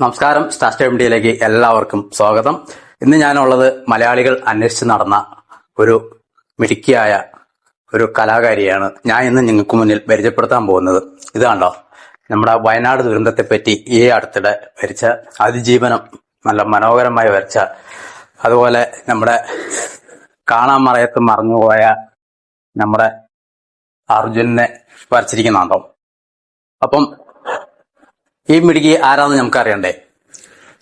നമസ്കാരം. സ്റ്റാർ മീഡിയയിലേക്ക് എല്ലാവർക്കും സ്വാഗതം. ഇന്ന് ഞാനുള്ളത് മലയാളികൾ അന്വേഷിച്ച് നടന്ന ഒരു മിടുക്കിയായ ഒരു കലാകാരിയാണ് ഞാൻ ഇന്ന് നിങ്ങൾക്ക് മുന്നിൽ പരിചയപ്പെടുത്താൻ പോകുന്നത്. ഇതാണല്ലോ നമ്മുടെ വയനാട് ദുരന്തത്തെ പറ്റി ഈ അടുത്തിടെ വരച്ച അതിജീവനം നല്ല മനോഹരമായി വരച്ച അതുപോലെ നമ്മുടെ കാണാൻ മറയത്ത് മറന്നുപോയ നമ്മുടെ അർജുനെ വരച്ചിരിക്കുന്നുണ്ടോ അപ്പം ഈ മിടുക്കി ആരാന്ന് നമുക്ക് അറിയണ്ടേ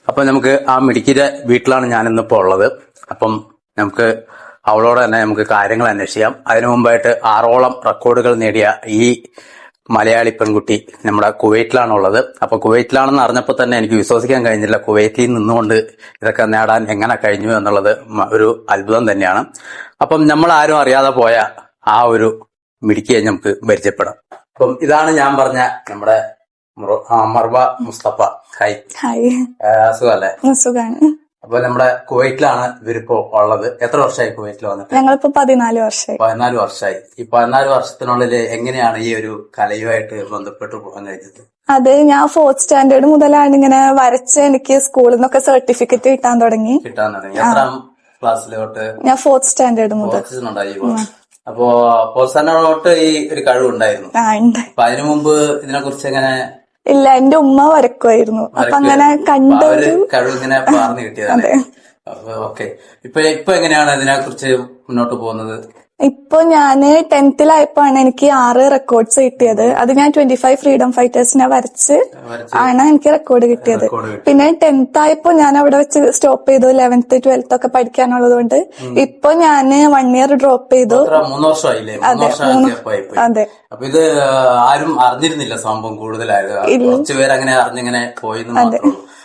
അപ്പൊ നമുക്ക് ആ മിടുക്കിയുടെ വീട്ടിലാണ് ഞാൻ ഇന്നിപ്പോ ഉള്ളത്. അപ്പം നമുക്ക് അവളോട് തന്നെ നമുക്ക് കാര്യങ്ങൾ അന്വേഷിക്കാം. അതിനു മുമ്പായിട്ട് ആറോളം റെക്കോർഡുകൾ നേടിയ ഈ മലയാളി പെൺകുട്ടി നമ്മുടെ കുവൈറ്റിലാണുള്ളത്. അപ്പൊ കുവൈറ്റിലാണെന്ന് അറിഞ്ഞപ്പോൾ തന്നെ എനിക്ക് വിശ്വസിക്കാൻ കഴിഞ്ഞില്ല. കുവൈറ്റിൽ നിന്നുകൊണ്ട് ഇതൊക്കെ നേടാൻ എങ്ങനെ കഴിഞ്ഞു എന്നുള്ളത് ഒരു അത്ഭുതം തന്നെയാണ്. അപ്പം നമ്മൾ ആരും അറിയാതെ പോയ ആ ഒരു മിടുക്കിയെ നമുക്ക് പരിചയപ്പെടാം. അപ്പം ഇതാണ് ഞാൻ പറഞ്ഞ നമ്മുടെ മർവ മുസ്തഫ. ഹൈ ഹായ് സുഖല്ലേ? സുഖാണ്. അപ്പൊ നമ്മുടെ കുവൈറ്റിലാണ് ഇവരിപ്പോ ഉള്ളത്. എത്ര വർഷമായി കുവൈറ്റിൽ വന്നിട്ട്? ഞങ്ങളിപ്പോ പതിനാല് വർഷമായി. പതിനാല് വർഷമായി. ഈ പതിനാല് വർഷത്തിനുള്ളിൽ എങ്ങനെയാണ് ഈ ഒരു കലയുമായിട്ട് ബന്ധപ്പെട്ട് പോകാൻ കഴിഞ്ഞത്? അത് ഞാൻ ഫോർത്ത് സ്റ്റാൻഡേർഡ് മുതലാണ് ഇങ്ങനെ വരച്ച് എനിക്ക് സ്കൂളിൽ നിന്നൊക്കെ സർട്ടിഫിക്കറ്റ് കിട്ടാൻ തുടങ്ങി. കിട്ടാൻ തുടങ്ങി. എത്രാം ക്ലാസ്സിലോട്ട് ഞാൻ ഫോർത്ത് സ്റ്റാൻഡേർഡ് മുതൽ. അപ്പോ അപ്പോ പ്രോത്സാഹനോട്ട് ഈ ഒരു കഴിവുണ്ടായിരുന്നു. അപ്പൊ അതിനു മുമ്പ് ഇതിനെ കുറിച്ച് എങ്ങനെ ഇല്ല എന്റെ ഉമ്മ വരക്കുമായിരുന്നു അപ്പൊ അങ്ങനെ കണ്ട ഇങ്ങനെ പറഞ്ഞു കിട്ടിയതാണ് ഓക്കെ ഇപ്പൊ ഇപ്പൊ എങ്ങനെയാണ് അതിനെ കുറിച്ച് മുന്നോട്ട് പോകുന്നത്? ഇപ്പൊ ഞാൻ ടെൻത്തിലായപ്പോഴാണ് എനിക്ക് ആറ് റെക്കോർഡ്സ് കിട്ടിയത്. അത് ഞാൻ ട്വന്റി ഫൈവ് ഫ്രീഡം ഫൈറ്റേഴ്സിനെ വരച്ച് ആണ് എനിക്ക് റെക്കോർഡ് കിട്ടിയത്. പിന്നെ ടെൻത്ത് ആയപ്പോ ഞാൻ അവിടെ വെച്ച് സ്റ്റോപ്പ് ചെയ്തു. ലെവൻത്ത് ട്വൽത്ത് ഒക്കെ പഠിക്കാനുള്ളത് കൊണ്ട് ഇപ്പൊ ഞാൻ വൺ ഇയർ ഡ്രോപ്പ് ചെയ്തു. അതെ അതെ. അപ്പൊ ഇത് ആരും അറിഞ്ഞിരുന്നില്ല സംഭവം കൂടുതലായത്. കുറച്ച് പേര് അങ്ങനെ അറിഞ്ഞിങ്ങനെ പോയി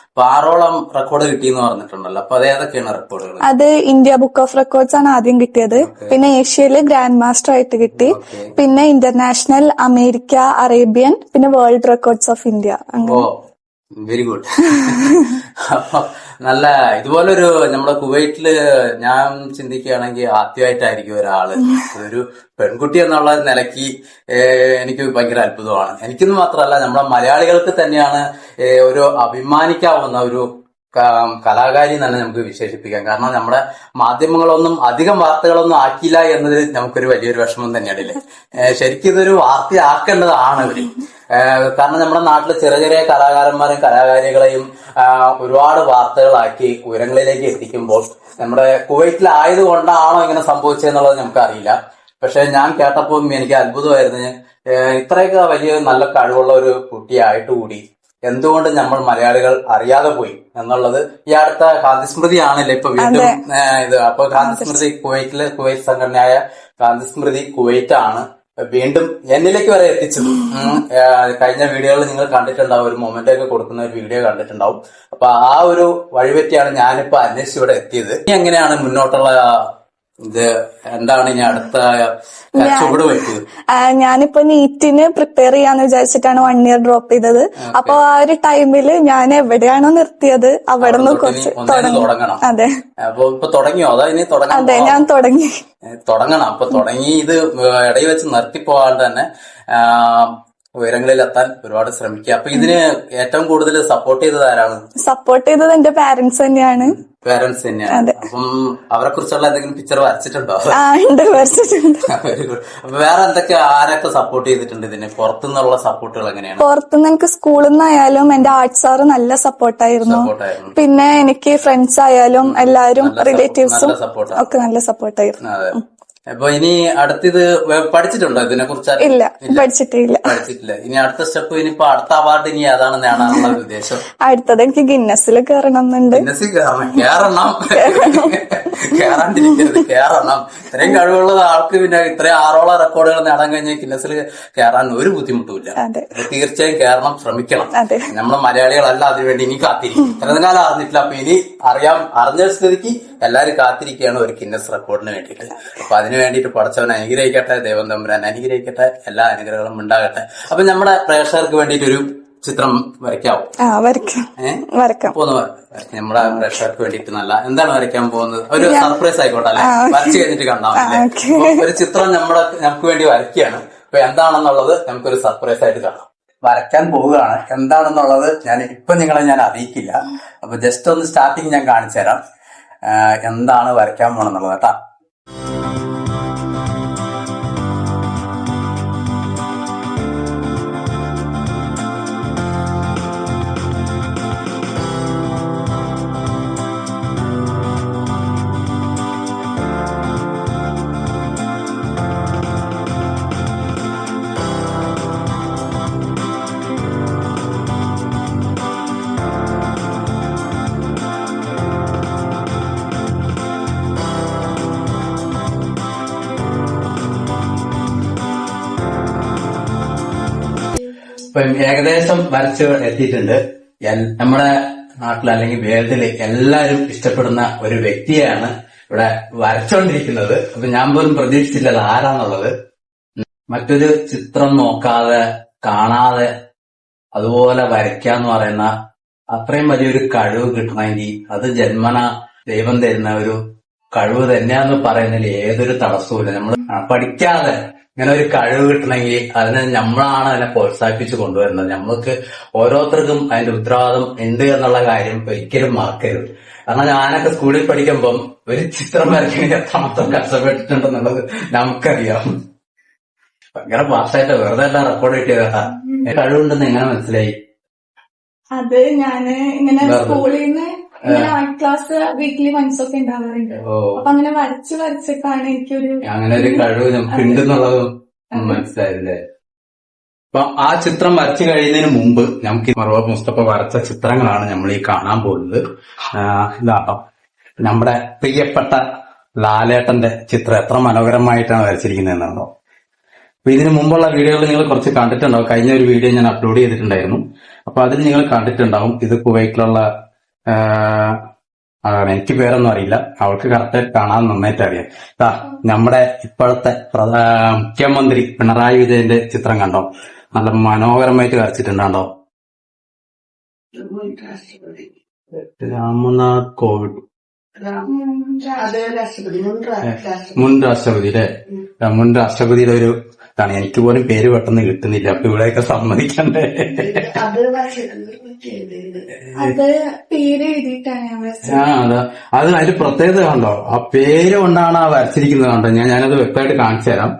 അപ്പൊ ആറോളം റെക്കോർഡ് കിട്ടിയെന്ന് പറഞ്ഞിട്ടുണ്ടല്ലോ. അപ്പൊ അത് ഏതൊക്കെയാണ് റെക്കോർഡുകൾ അത് ഇന്ത്യ ബുക്ക് ഓഫ് റെക്കോർഡ്സ് ആണ് ആദ്യം കിട്ടിയത്. പിന്നെ ഏഷ്യയിൽ ഗ്രാൻഡ് മാസ്റ്റർ ആയിട്ട് കിട്ടി. പിന്നെ ഇന്റർനാഷണൽ അമേരിക്ക അറേബ്യൻ പിന്നെ വേൾഡ് റെക്കോർഡ്സ് ഓഫ് ഇന്ത്യ അങ്ങനെ വെരി ഗുഡ് അപ്പൊ നല്ല ഇതുപോലൊരു നമ്മുടെ കുവൈറ്റിൽ ഞാൻ ചിന്തിക്കുകയാണെങ്കിൽ ആദ്യമായിട്ടായിരിക്കും ഒരാൾ. ഒരു പെൺകുട്ടി എന്നുള്ള നിലയ്ക്ക് എനിക്ക് ഭയങ്കര അത്ഭുതമാണ്. എനിക്കെന്ന് മാത്രമല്ല നമ്മുടെ മലയാളികൾക്ക് തന്നെയാണ് ഒരു അഭിമാനിക്കാവുന്ന ഒരു കലാകാരി തന്നെ നമുക്ക് വിശേഷിപ്പിക്കാം. കാരണം നമ്മുടെ മാധ്യമങ്ങളൊന്നും അധികം വാർത്തകളൊന്നും ആക്കിയില്ല എന്നത് നമുക്കൊരു വലിയൊരു വിഷമം തന്നെയാണ് ശരിക്കും ഇതൊരു വാർത്തയാക്കേണ്ടതാണ് ഇവർ കാരണം നമ്മുടെ നാട്ടിലെ ചെറിയ ചെറിയ കലാകാരന്മാരെയും കലാകാരികളെയും ഒരുപാട് വാർത്തകളാക്കി ഉയരങ്ങളിലേക്ക് എത്തിക്കുമ്പോൾ നമ്മുടെ കുവൈറ്റിലായത് കൊണ്ടാണോ ഇങ്ങനെ സംഭവിച്ചതെന്നുള്ളത് നമുക്കറിയില്ല. പക്ഷെ ഞാൻ കേട്ടപ്പോൾ എനിക്ക് അത്ഭുതമായിരുന്നു. ഇത്രയൊക്കെ വലിയ നല്ല കഴിവുള്ള ഒരു കുട്ടിയായിട്ട് കൂടി എന്തുകൊണ്ട് നമ്മൾ മലയാളികൾ അറിയാതെ പോയി എന്നുള്ളത് ഈ അടുത്ത ഗാന്ധിസ്മൃതിയാണല്ലോ ഇപ്പൊ വീണ്ടും ഇത്. അപ്പൊ ഗാന്ധിസ്മൃതി കുവൈറ്റിലെ കുവൈറ്റ് സംഘടനയായ ഗാന്ധിസ്മൃതി കുവൈറ്റ് ആണ് വീണ്ടും എന്നിലേക്ക് വരെ എത്തിച്ചത്. കഴിഞ്ഞ വീഡിയോകളിൽ നിങ്ങൾ കണ്ടിട്ടുണ്ടാവും. ഒരു മൊമെന്റ് ഒക്കെ കൊടുക്കുന്ന ഒരു വീഡിയോ കണ്ടിട്ടുണ്ടാവും. അപ്പൊ ആ ഒരു വഴിപറ്റിയാണ് ഞാനിപ്പോ അന്വേഷിച്ച് ഇവിടെ എത്തിയത്. ഇനി എങ്ങനെയാണ് മുന്നോട്ടുള്ള ഇത് എന്താണ് ഇനി അടുത്ത ചുവട് വെച്ചത് ഞാനിപ്പോ നീറ്റിന് പ്രിപ്പയർ ചെയ്യാന്ന് വിചാരിച്ചിട്ടാണ് വൺ ഇയർ ഡ്രോപ്പ് ചെയ്തത്. അപ്പൊ ആ ഒരു ടൈമിൽ ഞാൻ എവിടെയാണോ നിർത്തിയത് അവിടെ നിന്ന് കുറച്ച് തുടങ്ങണം. അതെ. അപ്പൊ ഇപ്പൊ തുടങ്ങിയോ? അതാ ഇനി തുടങ്ങാൻ അതെ ഞാൻ തുടങ്ങി. തുടങ്ങണം. അപ്പൊ തുടങ്ങി ഇത് ഇടയിൽ വെച്ച് നിർത്തിപ്പോകാണ്ട് തന്നെ ഉയരങ്ങളിൽ എത്താൻ ഒരുപാട് ശ്രമിക്കുക. അപ്പൊ ഇതിന് ഏറ്റവും കൂടുതൽ സപ്പോർട്ട് ചെയ്തത് ആരാണ്? സപ്പോർട്ട് ചെയ്തത് എന്റെ പാരന്റ്സ് തന്നെയാണ്. പേരൻസ് തന്നെയാണ്. അപ്പം അവരെ കുറിച്ചുള്ള എന്തെങ്കിലും പിക്ചർ വരച്ചിട്ടുണ്ടോ? വേറെ എന്തൊക്കെ ആരൊക്കെ സപ്പോർട്ട് ചെയ്തിട്ടുണ്ട് ഇതിന്? പുറത്തുനിന്നുള്ള സപ്പോർട്ടുകൾ എങ്ങനെയാണ്? പുറത്തുനിന്ന് എനിക്ക് സ്കൂളിൽ നിന്നായാലും എന്റെ ആർട്സ് സാറ് നല്ല സപ്പോർട്ടായിരുന്നു പിന്നെ എനിക്ക് ഫ്രണ്ട്സ് ആയാലും എല്ലാവരും support- റിലേറ്റീവ്സും ഒക്കെ നല്ല സപ്പോർട്ടായിരുന്നു അപ്പൊ ഇനി അടുത്തത് പഠിച്ചിട്ടുണ്ടോ ഇതിനെ കുറിച്ച് ഇല്ല പഠിച്ചിട്ടില്ല. പഠിച്ചിട്ടില്ല. ഇനി അടുത്ത സ്റ്റെപ്പ് ഇനിയിപ്പോ അടുത്ത അവാർഡ് ഇനി അതാണ് നേടാനുള്ള ഉദ്ദേശം? അടുത്തത് എനിക്ക് ഗിന്നസിൽ കയറണം എന്നുണ്ട് ഗിന്നസിൽ കയറണം കേറണം. കേറാണ്ടിരിക്കരുത്. കേറണം. ഇത്രയും കഴിവുള്ള ആൾക്ക് പിന്നെ ഇത്രയും ആറോളം റെക്കോർഡുകൾ നേടാൻ കഴിഞ്ഞ ഗിന്നസിൽ കയറാൻ ഒരു ബുദ്ധിമുട്ടുമില്ല. തീർച്ചയായും കേറണം ശ്രമിക്കണം. നമ്മൾ നമ്മൾ മലയാളികളല്ല അതിനുവേണ്ടി ഇനി കാത്തിരിക്കും. ഇത്രയും കാലം അറിഞ്ഞിട്ടില്ല. അപ്പൊ ഇനി അറിയാം അറിഞ്ഞ സ്ഥിതിക്ക് എല്ലാരും കാത്തിരിക്കുകയാണ് ഒരു ഗിന്നസ് റെക്കോർഡിന് വേണ്ടിയിട്ട്. അപ്പൊ അതിന് വേണ്ടിയിട്ട് പഠിച്ചവൻ അനുഗ്രഹിക്കട്ടെ ദൈവം തമ്പുരാൻ അനുഗ്രഹിക്കട്ടെ എല്ലാ അനുഗ്രഹങ്ങളും ഉണ്ടാകട്ടെ. അപ്പൊ നമ്മുടെ പ്രേക്ഷകർക്ക് വേണ്ടിയിട്ട് ഒരു ചിത്രം വരയ്ക്കാവോ? വരയ്ക്കാം. നമ്മുടെ പ്രേക്ഷകർക്ക് വേണ്ടിട്ട് നല്ല എന്താണ് വരയ്ക്കാൻ പോകുന്നത്? ഒരു സർപ്രൈസ് ആയിക്കോട്ടെ അല്ലെ? വരച്ചു കഴിഞ്ഞിട്ട് കണ്ടാൽ ഒരു ചിത്രം നമ്മുടെ നമുക്ക് വേണ്ടി വരയ്ക്കുകയാണ്. അപ്പൊ എന്താണെന്നുള്ളത് നമുക്കൊരു സർപ്രൈസ് ആയിട്ട് കാണാം. വരയ്ക്കാൻ പോവുകയാണ്. എന്താണെന്നുള്ളത് ഞാൻ ഇപ്പൊ നിങ്ങളെ ഞാൻ അറിയിക്കില്ല. അപ്പൊ ജസ്റ്റ് ഒന്ന് സ്റ്റാർട്ടിങ് ഞാൻ കാണിച്ചു തരാം എന്താണ് വരയ്ക്കാൻ പോണെന്നുള്ളത് കേട്ടാ. ഇപ്പം ഏകദേശം വരച്ച് എത്തിയിട്ടുണ്ട്. നമ്മുടെ നാട്ടിൽ അല്ലെങ്കിൽ വേൾഡിൽ എല്ലാവരും ഇഷ്ടപ്പെടുന്ന ഒരു വ്യക്തിയാണ് ഇവിടെ വരച്ചോണ്ടിരിക്കുന്നത്. അപ്പൊ ഞാൻ പോലും പ്രതീക്ഷിച്ചില്ല അത് ആരാന്നുള്ളത്. മറ്റൊരു ചിത്രം നോക്കാതെ കാണാതെ അതുപോലെ വരയ്ക്കാന്ന് പറയുന്ന അത്രയും വലിയൊരു കഴിവ് കിട്ടണമെങ്കിൽ അത് ജന്മന ദൈവം തരുന്ന ഒരു കഴിവ് തന്നെയാന്ന് പറയുന്നതിൽ ഏതൊരു തടസ്സവുമില്ല നമ്മൾ പഠിക്കാതെ ഇങ്ങനെ ഒരു കഴിവ് കിട്ടണമെങ്കിൽ അതിനെ നമ്മളാണ് അതിനെ പ്രോത്സാഹിപ്പിച്ച് കൊണ്ടുവരുന്നത്. നമ്മൾക്ക് ഓരോരുത്തർക്കും അതിന്റെ ഉത്തരവാദിത്വം ഉണ്ട് എന്നുള്ള കാര്യം ഒരിക്കലും മറക്കരുത്. കാരണം ഞാനൊക്കെ സ്കൂളിൽ പഠിക്കുമ്പം ഒരു ചിത്രം വരയ്ക്കണമെങ്കിൽ എത്രമാത്രം കഷ്ടപ്പെട്ടിട്ടുണ്ടെന്നുള്ളത് നമുക്കറിയാം. ഭയങ്കര പാസ്സായിട്ട് വെറുതെ എല്ലാം റെക്കോർഡ് കിട്ടിയതാ. കഴിവുണ്ടെന്ന് എങ്ങനെ മനസ്സിലായി? അത് ഞാൻ ഇങ്ങനെ സ്കൂളിൽ നിന്ന് ആർട്ട് ക്ലാസ് വീക്കിലി വൺസ് ഒക്കെ ഉണ്ടാവാറുണ്ട്. അപ്പൊ അങ്ങനെ വരച്ച് വരച്ചിട്ടാണ് എനിക്കൊരു അങ്ങനെ ഒരു കഴിവ് ഉണ്ടെന്നുള്ളതും മനസ്സിലായില്ലേ? അപ്പൊ ആ ചിത്രം വരച്ചു കഴിയുന്നതിന് മുമ്പ് നമുക്ക് മറുപടി മുസ്തഫ വരച്ച ചിത്രങ്ങളാണ് നമ്മൾ ഈ കാണാൻ പോകുന്നത്. ഇതാ ഇതാട്ടോ നമ്മുടെ പ്രിയപ്പെട്ട ലാലേട്ടന്റെ ചിത്രം എത്ര മനോഹരമായിട്ടാണ് വരച്ചിരിക്കുന്നത് എന്നാണോ അപ്പൊ ഇതിനു മുമ്പുള്ള വീഡിയോകൾ നിങ്ങൾ കുറച്ച് കണ്ടിട്ടുണ്ടാവും. കഴിഞ്ഞ ഒരു വീഡിയോ ഞാൻ അപ്ലോഡ് ചെയ്തിട്ടുണ്ടായിരുന്നു. അപ്പൊ അതിൽ നിങ്ങൾ കണ്ടിട്ടുണ്ടാവും ഇത് കുവൈറ്റിലുള്ള എനിക്ക് പേരൊന്നും അറിയില്ല. അവൾക്ക് കറക്റ്റായിട്ട് കാണാൻ നന്നായിട്ട് അറിയാം. ദാ നമ്മുടെ ഇപ്പോഴത്തെ പ്രധാ- മുഖ്യമന്ത്രി പിണറായി വിജയന്റെ ചിത്രം കണ്ടോ? നല്ല മനോഹരമായിട്ട് വരച്ചിട്ടുണ്ടോ രാമനാഥ് കോവിഡ്. അത് രാഷ്ട്രപതി മുൻ രാഷ്ട്രപതിയുടെ രാഷ്ട്രപതി മുൻ രാഷ്ട്രപതി അല്ലെ മുൻ രാഷ്ട്രപതിയുടെ ഒരു ഇതാണ്. എനിക്ക് പോലും പേര് പെട്ടെന്ന് കിട്ടുന്നില്ല. അപ്പൊ ഇവിടെയൊക്കെ സമ്മതിക്കണ്ടേ? ആ അതാ അത് അതിന്റെ പ്രത്യേകത കണ്ടോ? ആ പേര് കൊണ്ടാണ് ആ വരച്ചിരിക്കുന്നത് കണ്ടോ? ഞാൻ ഞാനത് വ്യക്തമായിട്ട് കാണിച്ചു തരാം.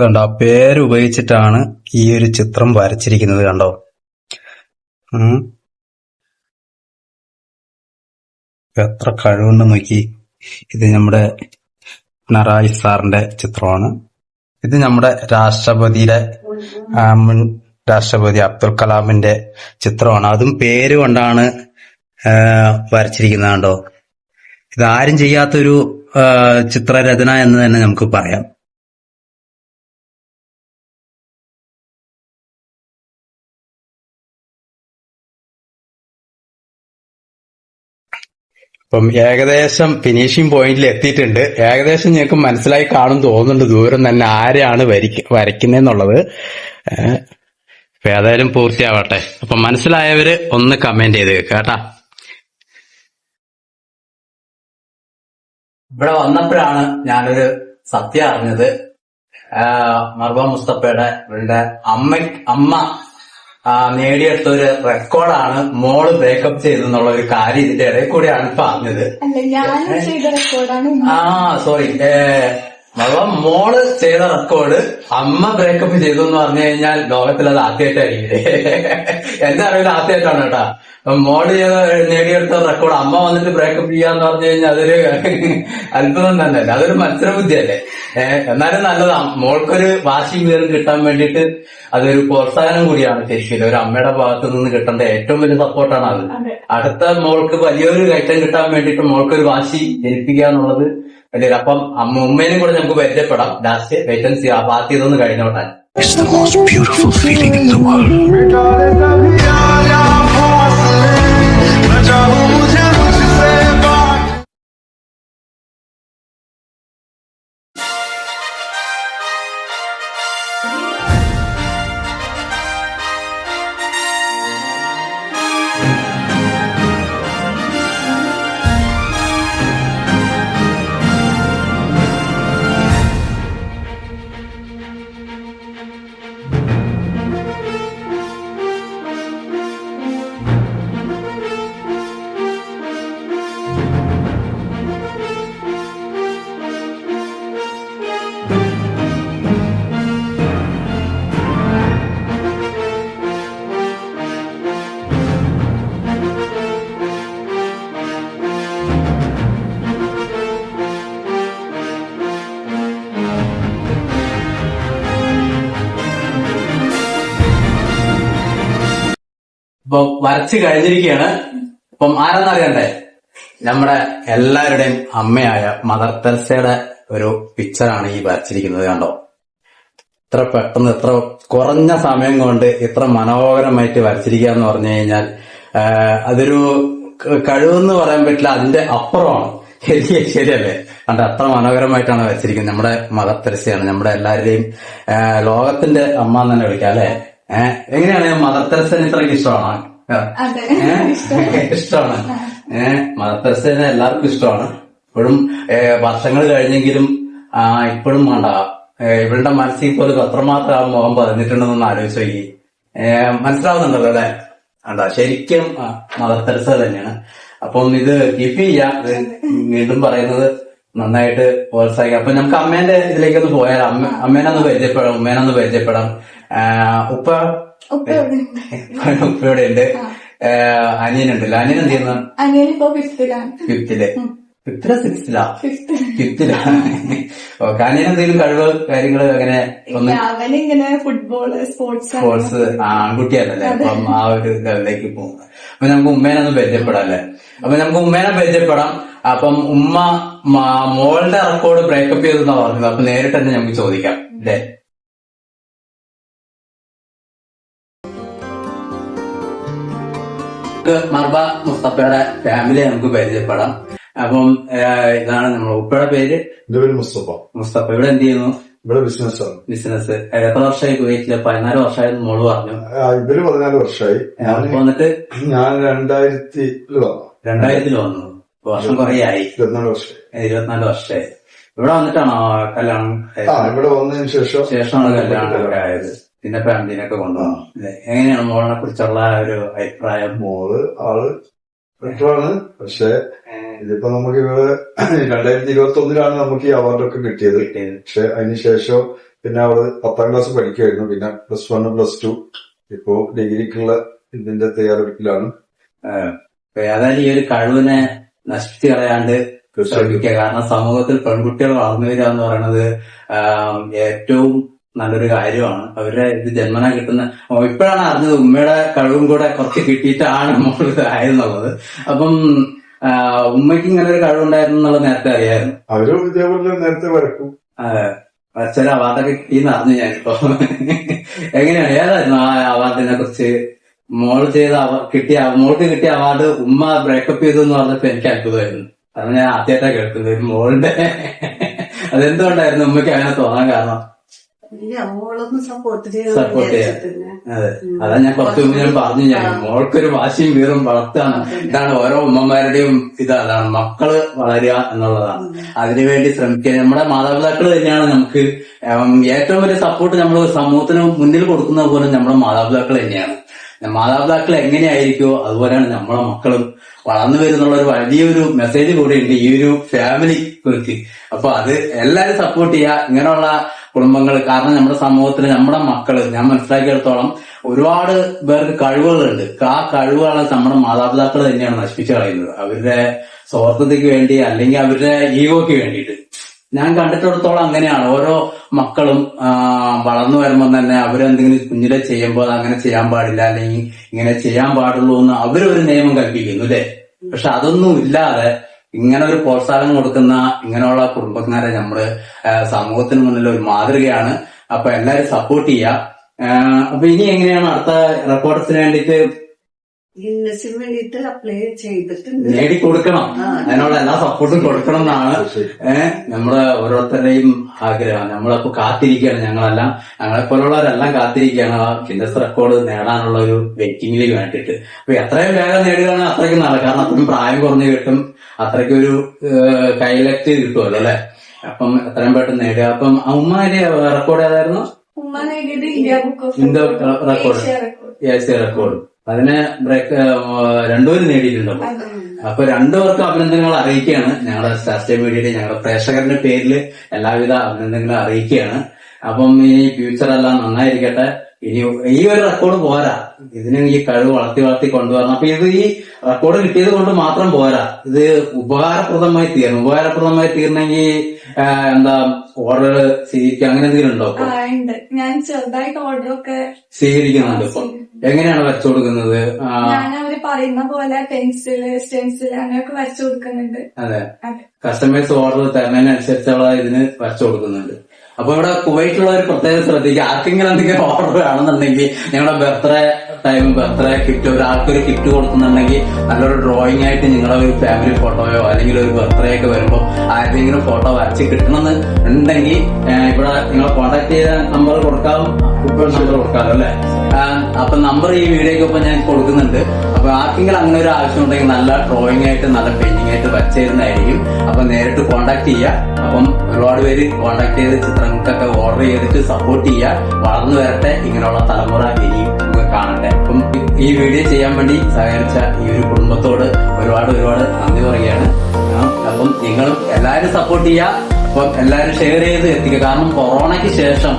കണ്ടോ ആ പേര് ഉപയോഗിച്ചിട്ടാണ് ഈ ഒരു ചിത്രം വരച്ചിരിക്കുന്നത് കണ്ടോ? എത്ര കഴിവുണ്ട് നോക്കി. ഇത് നമ്മുടെ പിണറായി സാറിന്റെ ചിത്രമാണ്. ഇത് നമ്മുടെ രാഷ്ട്രപതിയുടെ മുൻ രാഷ്ട്രപതി അബ്ദുൽ കലാമിന്റെ ചിത്രമാണ്. അതും പേര് കൊണ്ടാണ് വരച്ചിരിക്കുന്നത് കണ്ടോ ഇതാരും ചെയ്യാത്തൊരു ചിത്രരചന എന്ന് തന്നെ നമുക്ക് പറയാം. അപ്പം ഏകദേശം ഫിനിഷിംഗ് പോയിന്റിൽ എത്തിയിട്ടുണ്ട്. ഏകദേശം ഞങ്ങൾക്ക് മനസ്സിലായി കാണും തോന്നുന്നുണ്ട് ദൂരം തന്നെ ആരാണ് വരയ്ക്ക് വരയ്ക്കുന്നതെന്നുള്ളത് അപ്പൊ ഏതായാലും പൂർത്തിയാവട്ടെ. അപ്പൊ മനസ്സിലായവര് ഒന്ന് കമന്റ് ചെയ്ത് കേട്ടാ. ഇവിടെ വന്നപ്പോഴാണ് ഞാനൊരു സത്യം അറിഞ്ഞത്. മർബ മുസ്തഫയുടെ ഇവരുടെ അമ്മ അമ്മ നേടിയെടുത്ത ഒരു റെക്കോർഡാണ് മോൾ ബ്രേക്കപ്പ് ചെയ്തെന്നുള്ള ഒരു കാര്യം ഇതിന്റെ ഇടയിൽ കൂടിയാണ് ഇപ്പൊ അറിഞ്ഞത് അല്ല ഞാൻ ചെയ്ത റെക്കോർഡാണ് ആ സോറി മർവ മോൾ ചെയ്ത റെക്കോർഡ് അമ്മ ബ്രേക്കപ്പ് ചെയ്തു എന്ന് പറഞ്ഞു കഴിഞ്ഞാൽ ലോകത്തിൽ അത് ആദ്യമായിട്ടായിരിക്കും എന്റെ അറിവിൽ ആദ്യമായിട്ടാണ് കേട്ടാ. മോൾ ചെയ്ത നേടിയെടുത്ത റെക്കോർഡ് അമ്മ വന്നിട്ട് ബ്രേക്കപ്പ് ചെയ്യാന്ന് പറഞ്ഞു കഴിഞ്ഞാൽ അതൊരു അത്ഭുതം തന്നെയല്ലേ? അതൊരു മത്സരബുദ്ധിയല്ലേ? ഏഹ് എന്നാലും നല്ലതാ. മോൾക്കൊരു വാശി വീറും കിട്ടാൻ വേണ്ടിയിട്ട് അതൊരു പ്രോത്സാഹനം കൂടിയാണ് ശരിക്കും ഒരു അമ്മയുടെ ഭാഗത്ത് നിന്ന് കിട്ടേണ്ട ഏറ്റവും വലിയ സപ്പോർട്ടാണ് അത്. അതെ. അടുത്ത മോൾക്ക് വലിയൊരു കയറ്റം കിട്ടാൻ വേണ്ടിയിട്ട് മോൾക്കൊരു വാശി ജനിപ്പിക്കുക എന്നുള്ളത് വലിയൊരു അപ്പം അമ്മ ഉമ്മേനും കൂടെ നമുക്ക് പരിചയപ്പെടാം. ലാസ്റ്റ് വേക്കൻസി ആ പാർട്ടി ഇതൊന്ന് കഴിഞ്ഞോട്ടെ It's the most beautiful feeling in the world. ഇപ്പൊ വരച്ച് കഴിഞ്ഞിരിക്കുകയാണ് ഇപ്പം ആരെന്നറിയണ്ടേ നമ്മുടെ എല്ലാവരുടെയും അമ്മയായ മദർ തെരസയുടെ ഒരു പിക്ചറാണ് ഈ വരച്ചിരിക്കുന്നത് കണ്ടോ? ഇത്ര പെട്ടെന്ന് ഇത്ര കുറഞ്ഞ സമയം കൊണ്ട് ഇത്ര മനോഹരമായിട്ട് വരച്ചിരിക്കുക എന്ന് പറഞ്ഞു കഴിഞ്ഞാൽ അതൊരു കഴിവെന്ന് പറയാൻ പറ്റില്ല അതിന്റെ അപ്പുറമാണ്. ശരി ശരിയല്ലേ? കണ്ട അത്ര മനോഹരമായിട്ടാണ് വരച്ചിരിക്കുന്നത് നമ്മുടെ മദർ തെരസയാണ്. നമ്മുടെ എല്ലാവരുടെയും ലോകത്തിന്റെ അമ്മ എന്ന് തന്നെ വിളിക്കാം അല്ലെ? എങ്ങനെയാണ്? മദർ തെരസന് ഇത്രയ്ക്ക് ഇഷ്ടമാണ്? ഇഷ്ടമാണ്. ഏഹ് മദർ തെരസനെ എല്ലാവർക്കും ഇഷ്ടമാണ്. ഇപ്പോഴും വർഷങ്ങൾ കഴിഞ്ഞെങ്കിലും ആ ഇപ്പോഴും വേണ്ട. ഇവരുടെ മനസ്സിൽ പോലും അത്രമാത്രം ആ മുഖം പറഞ്ഞിട്ടുണ്ടെന്നൊന്ന് ആലോചിച്ച് മനസ്സിലാവുന്നുണ്ടല്ലോ അല്ലെ? അണ്ട ശരിക്കും മദർ തെരസ തന്നെയാണ്. അപ്പം ഇത് കീപ്പ് ചെയ്യാം. വീണ്ടും പറയുന്നത് നന്നായിട്ട് പ്രോത്സാഹിക്കാം. അപ്പൊ നമുക്ക് അമ്മേന്റെ ഇതിലേക്കൊന്ന് പോയാൽ അമ്മ അമ്മേനെ ഒന്ന് പരിചയപ്പെടാം. ഉമ്മേനൊന്ന് പരിചയപ്പെടാം. ഉപ്പ? ഉപ്പ? ഇവിടെ ഉണ്ട്? അനിയനുണ്ടല്ലോ അനിയൻ എന്ത് ചെയ്യുന്നു? അനിയൻ ഇപ്പൊ ഫിഫ്തിലാണ് ഫിഫ്തിൽ ഫിഫ്തിലോ സിക്സ്തിലാ ഫിഫ്ത് ഫിഫ്തിലാ ഓക്കെ അനിയൻ എന്തെങ്കിലും കഴിവ് കാര്യങ്ങൾ അങ്ങനെ ഇങ്ങനെ അവനിങ്ങനെ ഫുട്ബോൾ സ്പോർട്സ് സ്പോർട്സ് ആൺകുട്ടിയല്ലേ അപ്പം ആ ഒരു ഇതിലേക്ക് പോകും. അപ്പൊ നമുക്ക് ഉമ്മേനെ ഒന്ന് പരിചയപ്പെടാം അല്ലേ? അപ്പൊ നമുക്ക് ഉമ്മേനെ പരിചയപ്പെടാം. അപ്പം ഉമ്മ മോളുടെ റെക്കോർഡ് ബ്രേക്കപ്പ് ചെയ്തെന്നാ പറഞ്ഞത്. അപ്പൊ നേരിട്ട് തന്നെ നമുക്ക് ചോദിക്കാം. അല്ലേ? നമുക്ക് മർബ മുസ്തഫയുടെ ഫാമിലി നമുക്ക് പരിചയപ്പെടാം. അപ്പം ഇതാണ് നമ്മുടെ ഉപ്പയുടെ പേര്. മുസ്തഫ. മുസ്തഫ ഇവിടെ എന്ത് ചെയ്യുന്നു? ഇവിടെ ബിസിനസ്. ബിസിനസ് എത്ര വർഷമായി കുവൈറ്റിൽ? പതിനാല് വർഷമായി മോൾ പറഞ്ഞു. ഇവർ പതിനാല് വർഷമായി. വന്നിട്ട് ഞാൻ രണ്ടായിരത്തിൽ വന്നു. രണ്ടായിരത്തിൽ വന്നു. വർഷം കുറെ ആയി. ഇരുപത്തിനാല് വർഷമായി. ഇരുപത്തിനാല് വർഷമായി. ഇവിടെ വന്നിട്ടാണോ കല്യാണം? ഇവിടെ വന്നതിന് ശേഷം ശേഷമാണ് കല്യാണം ഇവിടെ ആയത്. പിന്നെ ഫാമിലിനൊക്കെ കൊണ്ടുപോകണം? എങ്ങനെയാണ് മോളിനെ കുറിച്ചുള്ള ഒരു അഭിപ്രായം? മോൾ ആൾ ാണ് പക്ഷെ ഇതിപ്പോ നമുക്ക് ഇവിടെ രണ്ടായിരത്തി ഇരുപത്തി ഒന്നിലാണ് നമുക്ക് ഈ അവാർഡൊക്കെ കിട്ടിയത്. കിട്ടിയത്. പക്ഷെ അതിനുശേഷം പിന്നെ അവൾ പത്താം ക്ലാസ് പഠിക്കുമായിരുന്നു പിന്നെ പ്ലസ് വൺ പ്ലസ് ടു ഇപ്പോ ഡിഗ്രിക്കുള്ള ഇതിന്റെ തയ്യാറെടുപ്പിലാണ്. അതായത് ഏതായാലും ഈ ഒരു കഴിവിനെ നശിപ്പിച്ച് കളയാണ്ട് ശ്രമിക്കുക. കാരണം സമൂഹത്തിൽ പെൺകുട്ടികൾ വളർന്നു വരിക എന്ന് പറയുന്നത് ഏറ്റവും നല്ലൊരു കാര്യമാണ്. അവരുടെ ഇത് ജന്മന കിട്ടുന്ന ഇപ്പോഴാണ് അറിഞ്ഞത് ഉമ്മയുടെ കഴിവും കൂടെ കുറച്ച് കിട്ടിയിട്ടാണ് മോൾ ആയിരുന്നുള്ളത്. അപ്പം ഉമ്മയ്ക്ക് ഇങ്ങനെ ഒരു കഴിവുണ്ടായിരുന്നു എന്നുള്ളത് നേരത്തെ അറിയായിരുന്നു. അവരും ഇതേപോലെ നേരത്തെ വരക്കും. അച്ഛൻ അവാർഡൊക്കെ കിട്ടിയെന്ന് അറിഞ്ഞു ഞാനിപ്പോ. എങ്ങനെയാണ്? ഏതായിരുന്നു ആ അവാർഡിനെ കുറിച്ച്? മോൾ ചെയ്ത കിട്ടിയ മോൾക്ക് കിട്ടിയ അവാർഡ് ഉമ്മ ബ്രേക്കപ്പ് ചെയ്തു എന്ന് പറഞ്ഞപ്പോ എനിക്ക് അത്ഭുതമായിരുന്നു. കാരണം ഞാൻ ആദ്യമായിട്ടാണ് കേൾക്കുന്നത്. ഒരു മോളുടെ അതെന്തുകൊണ്ടായിരുന്നു ഉമ്മയ്ക്ക് അങ്ങനെ തോന്നാൻ കാരണം? സപ്പോർട്ട് ചെയ്യാം. അതെ. അതാ ഞാൻ കുറച്ച് മുമ്പ് ഞാൻ പറഞ്ഞു ഞാൻ മോൾക്കൊരു വാശിയും വീറും വളർത്താണ് ഇതാണ് ഓരോ ഉമ്മമാരുടെയും ഇത് അതാണ് മക്കൾ വളരുക എന്നുള്ളതാണ്. അതിനുവേണ്ടി ശ്രമിക്കുക. നമ്മുടെ മാതാപിതാക്കൾ തന്നെയാണ് നമുക്ക് ഏറ്റവും വലിയ സപ്പോർട്ട് നമ്മൾ സമൂഹത്തിന് മുന്നിൽ കൊടുക്കുന്ന പോലും നമ്മുടെ മാതാപിതാക്കൾ തന്നെയാണ്. മാതാപിതാക്കൾ എങ്ങനെയായിരിക്കുമോ അതുപോലെയാണ് നമ്മളെ മക്കളും. വളർന്നു വരുന്നുള്ള ഒരു വലിയൊരു മെസ്സേജ് കൂടെ ഉണ്ട് ഈ ഒരു ഫാമിലി കുറിച്ച് അപ്പൊ അത് എല്ലാരും സപ്പോർട്ട് ചെയ്യുക. ഇങ്ങനെയുള്ള കുടുംബങ്ങൾ കാരണം നമ്മുടെ സമൂഹത്തിൽ നമ്മുടെ മക്കൾ ഞാൻ മനസ്സിലാക്കിയെടുത്തോളം ഒരുപാട് പേർക്ക് കഴിവുകളുണ്ട്. ആ കഴിവുകളെ നമ്മുടെ മാതാപിതാക്കൾ തന്നെയാണ് നശിപ്പിച്ചു കളയുന്നത്. അവരുടെ സ്വാർത്ഥതയ്ക്ക് വേണ്ടി അല്ലെങ്കിൽ അവരുടെ ഈഗോയ്ക്ക് വേണ്ടിയിട്ട്. ഞാൻ കണ്ടിട്ടിടത്തോളം അങ്ങനെയാണ്. ഓരോ മക്കളും വളർന്നു വരുമ്പോൾ തന്നെ അവരെന്തെങ്കിലും കുഞ്ഞിലെ ചെയ്യുമ്പോൾ അങ്ങനെ ചെയ്യാൻ പാടില്ല അല്ലെങ്കിൽ ഇങ്ങനെ ചെയ്യാൻ പാടുള്ളൂ എന്ന് അവരൊരു നിയമം കൽപ്പിക്കുന്നു അല്ലെ? പക്ഷെ അതൊന്നും ഇല്ലാതെ ഇങ്ങനെ ഒരു പ്രോത്സാഹനം കൊടുക്കുന്ന ഇങ്ങനെയുള്ള കുടുംബക്കാരെ നമ്മൾ സമൂഹത്തിന് മുന്നിൽ ഒരു മാതൃകയാണ്. അപ്പൊ എല്ലാരും സപ്പോർട്ട് ചെയ്യുക അപ്പൊ ഇനി എങ്ങനെയാണ് അടുത്ത റെക്കോർഡ്സിന് വേണ്ടിയിട്ട് വേണ്ടിയിട്ട് അപ്ലൈ ചെയ്തിട്ടുണ്ട്. നേടി കൊടുക്കണം. അതിനുള്ള എല്ലാ സപ്പോർട്ടും കൊടുക്കണം. എന്നാണ്. ഏഹ് നമ്മുടെ ഓരോരുത്തരുടെയും ആഗ്രഹം. നമ്മളപ്പോ കാത്തിരിക്കുകയാണ് ഞങ്ങളെല്ലാം. ഞങ്ങളെ പോലുള്ളവരെല്ലാം കാത്തിരിക്കുകയാണ്. ആ ഗിന്നസ് റെക്കോർഡ് നേടാനുള്ള ഒരു വെയ്റ്റിംഗിൽ വേണ്ടിയിട്ട്. അപ്പൊ എത്രയും വേഗം നേടുകയാണ് അത്രയ്ക്കും നല്ല കാരണം അത്രയും പ്രായം കുറഞ്ഞു കിട്ടും. അത്രയ്ക്ക് ഒരു കൈലക്ട് കിട്ടുമല്ലോ അല്ലെ? അപ്പം എത്രയും പെട്ടെന്ന് നേടുക. അപ്പം ആ ഉമ്മാന്റെ റെക്കോർഡ് ഏതായിരുന്നു? ഉമ്മ നേടിയത് India book of record Asia record അതിനെ ബ്രേക്ക് രണ്ടുപേരും നേടിയിട്ടുണ്ടോ അപ്പൊ. രണ്ടുപേർക്കും അഭിനന്ദനങ്ങൾ അറിയിക്കുകയാണ്. ഞങ്ങളുടെ സ്റ്റാസ്റ്റേ മീഡിയയുടെ ഞങ്ങളുടെ പ്രേക്ഷകരുടെ പേരിൽ എല്ലാവിധ അഭിനന്ദനങ്ങളും അറിയിക്കുകയാണ്. അപ്പം ഇനി ഫ്യൂച്ചർ എല്ലാം നന്നായിരിക്കട്ടെ. ഇനി ഈ ഒരു റെക്കോർഡ് പോരാ. ഇതിന് ഈ കഴിവ് വളർത്തി വളർത്തി കൊണ്ടുവരണം. അപ്പൊ ഇത് ഈ റെക്കോർഡ് കിട്ടിയത് കൊണ്ട് മാത്രം പോരാ. ഇത് ഉപകാരപ്രദമായി തീരണം. ഉപകാരപ്രദമായി തീരണമെങ്കിൽ എന്താ ഓർഡർ സ്വീകരിക്കുക അങ്ങനെ എന്തെങ്കിലും ഉണ്ട് ഞാൻ ചെറുതായിട്ട് ഓർഡർ ഒക്കെ സ്വീകരിക്കുന്നുണ്ട് ഇപ്പൊ. എങ്ങനെയാണ് വരച്ചു കൊടുക്കുന്നത്? ഞാൻ അവർ പറയുന്ന പോലെ പെൻസിൽ സ്റ്റെൻസിൽ അങ്ങനെയൊക്കെ വരച്ചു കൊടുക്കുന്നുണ്ട്. അതെ. കസ്റ്റമേഴ്സ് ഓർഡർ തരുന്നതിനനുസരിച്ചുള്ള ഇതിന് വരച്ചു കൊടുക്കുന്നുണ്ട്. അപ്പൊ ഇവിടെ കുവൈറ്റുള്ള ഒരു പ്രത്യേകം ശ്രദ്ധിക്കുക ആർക്കെങ്കിലും എന്തെങ്കിലും ഓർഡർ ആണെന്നുണ്ടെങ്കിൽ ഞങ്ങളുടെ ബർത്ത്ഡേ ടൈം ബർത്ത്ഡേ കിറ്റ് ഒരാൾക്കൊരു കിറ്റ് കൊടുക്കുന്നുണ്ടെങ്കിൽ നല്ലൊരു ഡ്രോയിങ് ആയിട്ട് നിങ്ങളെ ഒരു ഫാമിലി ഫോട്ടോയോ അല്ലെങ്കിൽ ഒരു ബർത്ത്ഡേ ഒക്കെ വരുമ്പോൾ ആരുടെങ്കിലും ഫോട്ടോ വരച്ച് കിട്ടണമെന്ന് ഉണ്ടെങ്കിൽ ഇവിടെ നിങ്ങൾ കോൺടാക്ട് ചെയ്ത നമ്പർ കൊടുക്കാം നമ്പർ കൊടുക്കാം അല്ലേ? അപ്പൊ നമ്പർ ഈ വീഡിയോക്ക് ഒപ്പം ഞാൻ കൊടുക്കുന്നുണ്ട്. അപ്പൊ ആർക്കെങ്കിലും അങ്ങനെ ഒരു ആവശ്യം ഉണ്ടെങ്കിൽ നല്ല ഡ്രോയിങ് ആയിട്ട് നല്ല പെയിന്റിംഗ് ആയിട്ട് വച്ചിരുന്നതായിരിക്കും അപ്പൊ നേരിട്ട് കോൺടാക്ട് ചെയ്യുക അപ്പം ഒരുപാട് പേര് കോൺടാക്ട് ചെയ്ത് ചിത്രങ്ങൾക്കൊക്കെ ഓർഡർ ചെയ്തിട്ട് സപ്പോർട്ട് ചെയ്യുക വളർന്നു വരട്ടെ. ഇങ്ങനെയുള്ള തലമുറ ഇനിയും കാണട്ടെ. അപ്പം ഈ വീഡിയോ ചെയ്യാൻ വേണ്ടി സഹകരിച്ച ഈ ഒരു കുടുംബത്തോട് ഒരുപാട് ഒരുപാട് നന്ദി പറയുകയാണ്. അപ്പം നിങ്ങളും എല്ലാവരും സപ്പോർട്ട് ചെയ്യുക. അപ്പം എല്ലാവരും ഷെയർ ചെയ്ത് എത്തിക്കുക. കാരണം കൊറോണയ്ക്ക് ശേഷം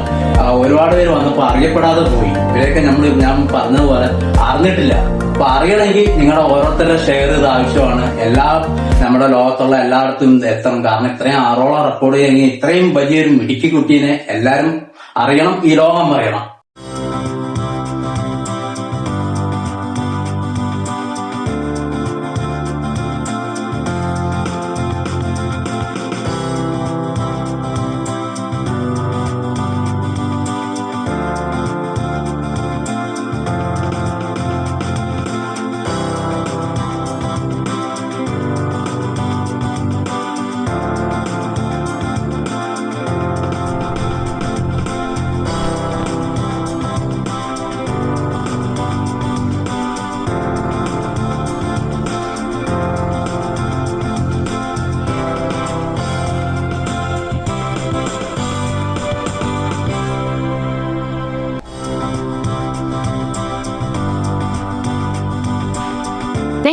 ഒരുപാട് പേര് വന്നപ്പോൾ അറിയപ്പെടാതെ പോയി. ഇവരെയൊക്കെ നമ്മൾ ഞാൻ പറഞ്ഞതുപോലെ അറിഞ്ഞിട്ടില്ല. അപ്പൊ അറിയണമെങ്കിൽ നിങ്ങളുടെ ഓരോരുത്തരുടെ ഷെയർ ചെയ്ത് ആവശ്യമാണ്. എല്ലാ നമ്മുടെ ലോകത്തുള്ള എല്ലായിടത്തും എത്തണം. കാരണം ഇത്രയും ആറോളം റെക്കോർഡ് ചെയ്യണമെങ്കിൽ ഇത്രയും വലിയൊരു മിടുക്കി കുട്ടീനെ എല്ലാവരും അറിയണം ഈ ലോകം അറിയണം.